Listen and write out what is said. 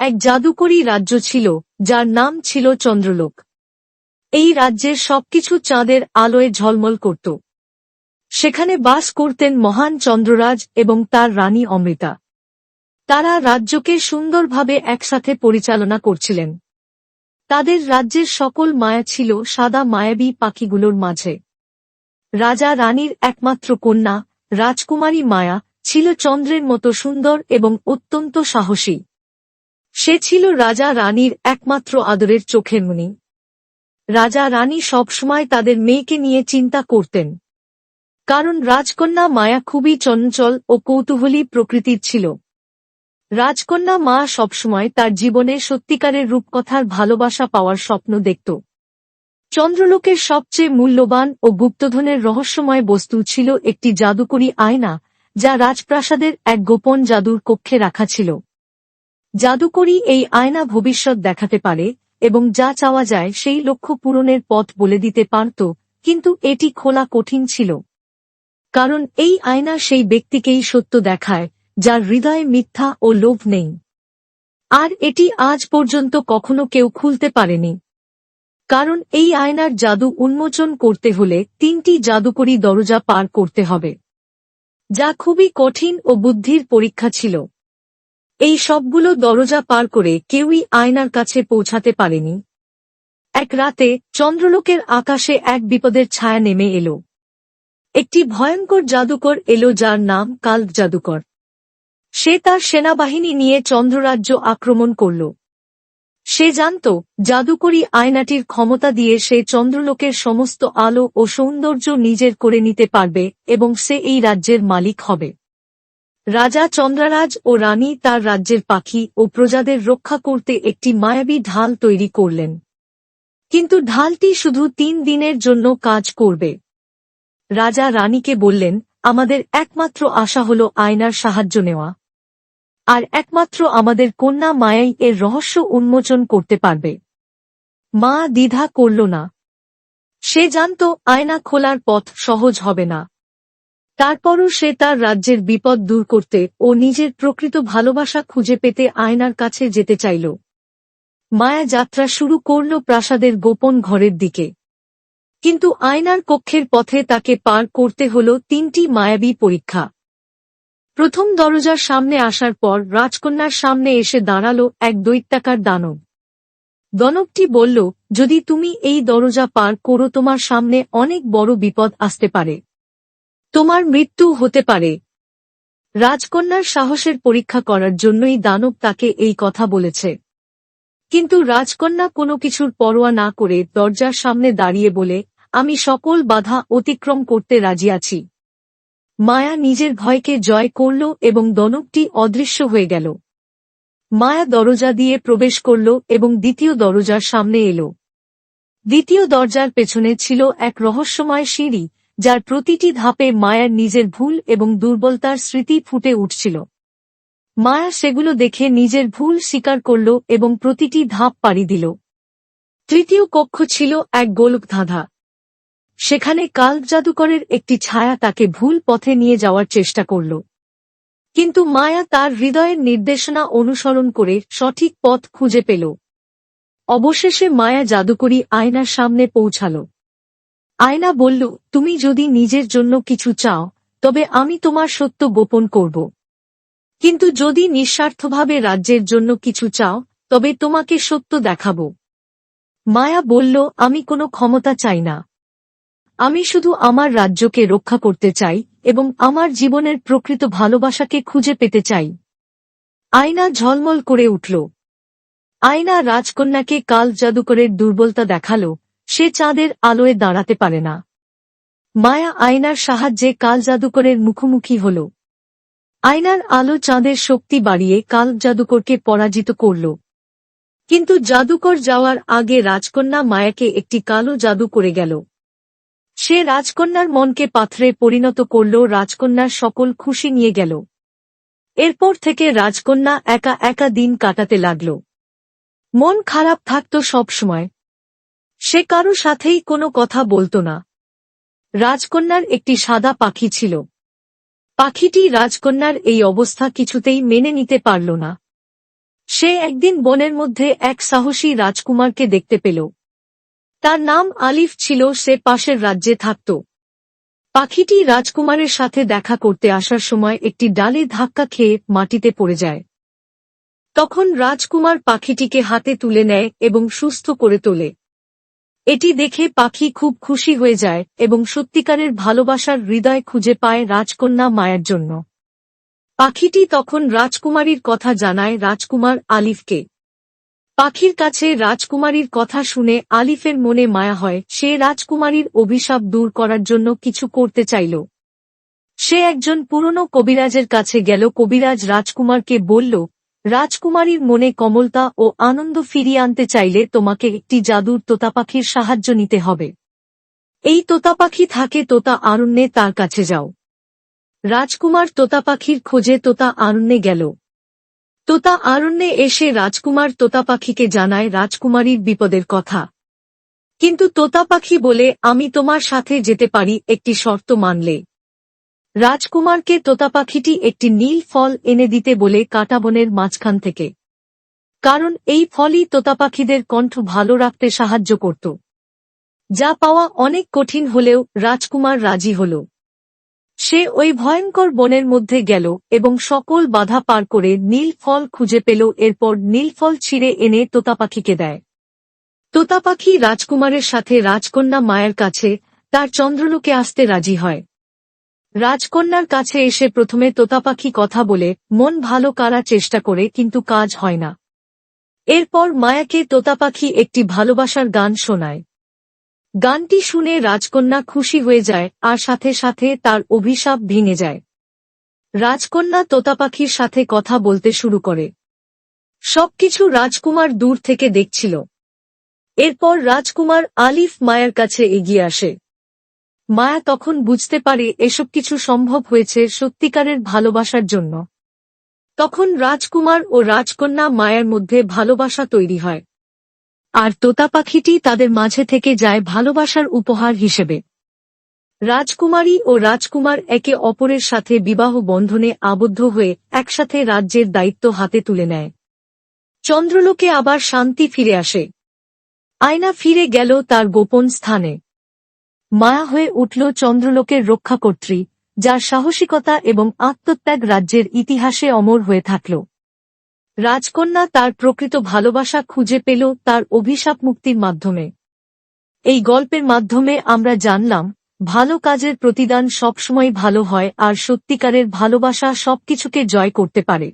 এক জাদুকরী রাজ্য ছিল, যার নাম ছিল চন্দ্রলোক। এই রাজ্যের সবকিছু চাঁদের আলোয় ঝলমল করত। সেখানে বাস করতেন মহান চন্দ্ররাজ এবং তার রানী অমৃতা। তারা রাজ্যকে সুন্দরভাবে একসাথে পরিচালনা করছিলেন। তাদের রাজ্যের সকল মায়া ছিল সাদা মায়াবী পাখিগুলোর মাঝে। রাজা রানীর একমাত্র কন্যা, রাজকুমারী মায়া, ছিল চন্দ্রের মতো সুন্দর এবং অত্যন্ত সাহসী। সে ছিল রাজা রানীর একমাত্র আদরের চোখের মুনি। রাজা রানী সবসময় তাদের মেয়েকে নিয়ে চিন্তা করতেন। কারণ রাজকন্যা মায়া খুবই চঞ্চল ও কৌতূহলী প্রকৃতির ছিল। রাজকন্যা মা সবসময় তার জীবনে সত্যিকারের রূপকথার ভালোবাসা পাওয়ার স্বপ্ন দেখত। চন্দ্রলোকের সবচেয়ে মূল্যবান ও গুপ্তধনের রহস্যময় বস্তু ছিল একটি জাদুকরী আয়না, যা রাজপ্রাসাদের এক গোপন জাদুর কক্ষে রাখা ছিল। জাদুকরী এই আয়না ভবিষ্যৎ দেখাতে পারে এবং যা চাওয়া যায় সেই লক্ষ্য পূরণের পথ বলে দিতে পারত, কিন্তু এটি খোলা কঠিন ছিল। কারণ এই আয়না সেই ব্যক্তিকেই সত্য দেখায়, যার হৃদয়ে মিথ্যা ও লোভ নেই। আর এটি আজ পর্যন্ত কখনো কেউ খুলতে পারেনি। কারণ এই আয়নার জাদু উন্মোচন করতে হলে তিনটি জাদুকরী দরজা পার করতে হবে, যা খুবই কঠিন ও বুদ্ধির পরীক্ষা ছিল। এই সবগুলো দরজা পার করে কেউই আয়নার কাছে পৌঁছাতে পারেনি। এক রাতে চন্দ্রলোকের আকাশে এক বিপদের ছায়া নেমে এলো। একটি ভয়ঙ্কর জাদুকর এলো যার নাম কাল্ক জাদুকর সে তার সেনাবাহিনী নিয়ে চন্দ্ররাজ্য আক্রমণ করল। সে জানত জাদুকরী আয়নাটির ক্ষমতা দিয়ে সে চন্দ্রলোকের সমস্ত আলো ও সৌন্দর্য নিজের করে নিতে পারবে এবং সে এই রাজ্যের মালিক হবে। রাজা চন্দ্রারাজ ও রানী তার রাজ্যের পাখি ও প্রজাদের রক্ষা করতে একটি মায়াবী ঢাল তৈরি করলেন। কিন্তু ঢালটি শুধু তিন দিনের জন্য কাজ করবে। রাজা রানীকে বললেন, আমাদের একমাত্র আশা হল আয়নার সাহায্য নেওয়া। আর একমাত্র আমাদের কন্যা মায়াই এর রহস্য উন্মোচন করতে পারবে। মা দ্বিধা করল না। সে জানত আয়না খোলার পথ সহজ হবে না। তারপরও সে তার রাজ্যের বিপদ দূর করতে ও নিজের প্রকৃত ভালোবাসা খুঁজে পেতে আয়নার কাছে যেতে চাইল। মায়া যাত্রা শুরু করল প্রাসাদের গোপন ঘরের দিকে। কিন্তু আয়নার কক্ষের পথে তাকে পার করতে হল তিনটি মায়াবী পরীক্ষা। প্রথম দরজার সামনে আসার পর রাজকন্যার সামনে এসে দাঁড়াল এক দৈত্যাকার দানব। দনবটি বলল, যদি তুমি এই দরজা পার করো তোমার সামনে অনেক বড় বিপদ আসতে পারে। তোমার মৃত্যু হতে পারে। রাজকন্যার সাহসের পরীক্ষা করার জন্যই দানব তাকে এই কথা বলেছে। কিন্তু রাজকন্যা কোনো কিছুর পরোয়া না করে দরজার সামনে দাঁড়িয়ে বলে, আমি সকল বাধা অতিক্রম করতে রাজি আছি। মায়া নিজের ভয়কে জয় করল এবং দনবটি অদৃশ্য হয়ে গেল। মায়া দরজা দিয়ে প্রবেশ করল এবং দ্বিতীয় দরজার সামনে এলো। দ্বিতীয় দরজার পেছনে ছিল এক রহস্যময় সিঁড়ি। যার প্রতিটি ধাপে মায়ার নিজের ভুল এবং দুর্বলতার স্মৃতি ফুটে উঠছিল। মায়া সেগুলো দেখে নিজের ভুল স্বীকার করল এবং প্রতিটি ধাপ পাড়ি দিল। তৃতীয় কক্ষ ছিল এক গোলক ধাঁধা। সেখানে কাল জাদুকরের একটি ছায়া তাকে ভুল পথে নিয়ে যাওয়ার চেষ্টা করল। কিন্তু মায়া তার হৃদয়ের নির্দেশনা অনুসরণ করে সঠিক পথ খুঁজে পেল। অবশেষে মায়া জাদুকরী আয়নার সামনে পৌঁছাল। আয়না বলল, তুমি যদি নিজের জন্য কিছু চাও, তবে আমি তোমার সত্য গোপন করব। কিন্তু যদি নিঃস্বার্থভাবে রাজ্যের জন্য কিছু চাও, তবে তোমাকে সত্য দেখাব। মায়া বলল, আমি কোনো ক্ষমতা চাই না। আমি শুধু আমার রাজ্যকে রক্ষা করতে চাই এবং আমার জীবনের প্রকৃত ভালোবাসাকে খুঁজে পেতে চাই। আয়না ঝলমল করে উঠল। আয়না রাজকন্যাকে কাল জাদুকরের দুর্বলতা দেখাল সে চাঁদের আলোয় দাঁড়াতে পারে না। মায়া আয়নার সাহায্যে কাল জাদুকরের মুখোমুখি হল। আয়নার আলো চাঁদের শক্তি বাড়িয়ে কাল জাদুকরকে পরাজিত করল। কিন্তু জাদুকর যাওয়ার আগে রাজকন্যা মায়াকে একটি কালো জাদু করে গেল। সে রাজকন্যার মনকে পাথরে পরিণত করল, রাজকন্যার সকল খুশি নিয়ে গেল। এরপর থেকে রাজকন্যা একা একা দিন কাটাতে লাগল। মন খারাপ থাকত সবসময়। সে কারও সাথেই কোনো কথা বলতো না। রাজকন্যার একটি সাদা পাখি ছিল। পাখিটি রাজকন্যার এই অবস্থা কিছুতেই মেনে নিতে পারল না। সে একদিন বনের মধ্যে এক সাহসী রাজকুমারকে দেখতে পেল। তার নাম আলিফ ছিল, সে পাশের রাজ্যে থাকত। পাখিটি রাজকুমারের সাথে দেখা করতে আসার সময় একটি ডালে ধাক্কা খেয়ে মাটিতে পড়ে যায়। তখন রাজকুমার পাখিটিকে হাতে তুলে নেয় এবং সুস্থ করে তোলে। এটি দেখে পাখি খুব খুশি হয়ে যায় এবং সত্যিকারের ভালোবাসার হৃদয় খুঁজে পায় রাজকন্যা মায়ের জন্য। পাখিটি তখন রাজকুমারীর কথা জানায় রাজকুমার আলিফকে। পাখির কাছে রাজকুমারীর কথা শুনে আলিফের মনে মায়া হয়, সে রাজকুমারীর অভিশাপ দূর করার জন্য কিছু করতে চাইল। সে একজন পুরনো কবিরাজের কাছে গেল, কবিরাজ রাজকুমারকে বলল রাজকুমারীর মনে কমলতা ও আনন্দ ফিরিয়ে আনতে চাইলে তোমাকে একটি জাদুর তোতা পাখির সাহায্য নিতে হবে। এই তোতা পাখি থাকে তোতা আরণ্যে, তার কাছে যাও। রাজকুমার তোতা পাখির খোঁজে তোতা আরণ্যে গেল। তোতা আরণ্যে এসে রাজকুমার তোতা পাখিকে জানায় রাজকুমারীর বিপদের কথা। কিন্তু তোতা পাখি বলে, আমি তোমার সাথে যেতে পারি, একটি শর্ত মানলে। রাজকুমারকে তোতা পাখিটি একটি নীল ফল এনে দিতে বলে কাটাবনের মাঝখান থেকে। কারণ এই ফলই তোতা পাখিদের কণ্ঠ ভালো রাখতে সাহায্য করত। যা পাওয়া অনেক কঠিন হলেও রাজকুমার রাজি হল। সে ওই ভয়ঙ্কর বনের মধ্যে গেল এবং সকল বাধা পার করে নীল ফল খুঁজে পেল, এরপর নীল ফল ছিঁড়ে এনে তোতা পাখিকে দেয়। তোতা পাখি রাজকুমারের সাথে রাজকন্যা মায়ের কাছে, তার চন্দ্রলোকে আসতে রাজি হয়। রাজকন্যার কাছে এসে প্রথমে তোতা পাখি কথা বলে, মন ভালো করার চেষ্টা করে, কিন্তু কাজ হয় না। এরপর মায়াকে তোতা পাখি একটি ভালোবাসার গান শোনায়। গানটি শুনে রাজকন্যা খুশি হয়ে যায়, আর সাথে সাথে তার অভিশাপ ভেঙে যায়। রাজকন্যা তোতা পাখির সাথে কথা বলতে শুরু করে। সবকিছু রাজকুমার দূর থেকে দেখছিল। এরপর রাজকুমার আলিফ মায়ের কাছে এগিয়ে আসে। মায়া তখন বুঝতে পারে এসব কিছু সম্ভব হয়েছে সত্যিকারের ভালোবাসার জন্য। তখন রাজকুমার ও রাজকন্যা মায়ের মধ্যে ভালোবাসা তৈরি হয়। আর তোতা পাখিটি তাদের মাঝে থেকে যায় ভালোবাসার উপহার হিসেবে। রাজকুমারী ও রাজকুমার একে অপরের সাথে বিবাহ বন্ধনে আবদ্ধ হয়ে একসাথে রাজ্যের দায়িত্ব হাতে তুলে নেয়। চন্দ্রলোকে আবার শান্তি ফিরে আসে। আয়না ফিরে গেল তার গোপন স্থানে। মায়া হয়ে উঠল চন্দ্রলোকের রক্ষাকর্ত্রী, যার সাহসিকতা এবং আত্মত্যাগ রাজ্যের ইতিহাসে অমর হয়ে থাকল। রাজকন্যা তার প্রকৃত ভালোবাসা খুঁজে পেল তার অভিশাপ মুক্তির মাধ্যমে। এই গল্পের মাধ্যমে আমরা জানলাম, ভালো কাজের প্রতিদান সবসময় ভালো হয় আর সত্যিকারের ভালোবাসা সবকিছুকে জয় করতে পারে।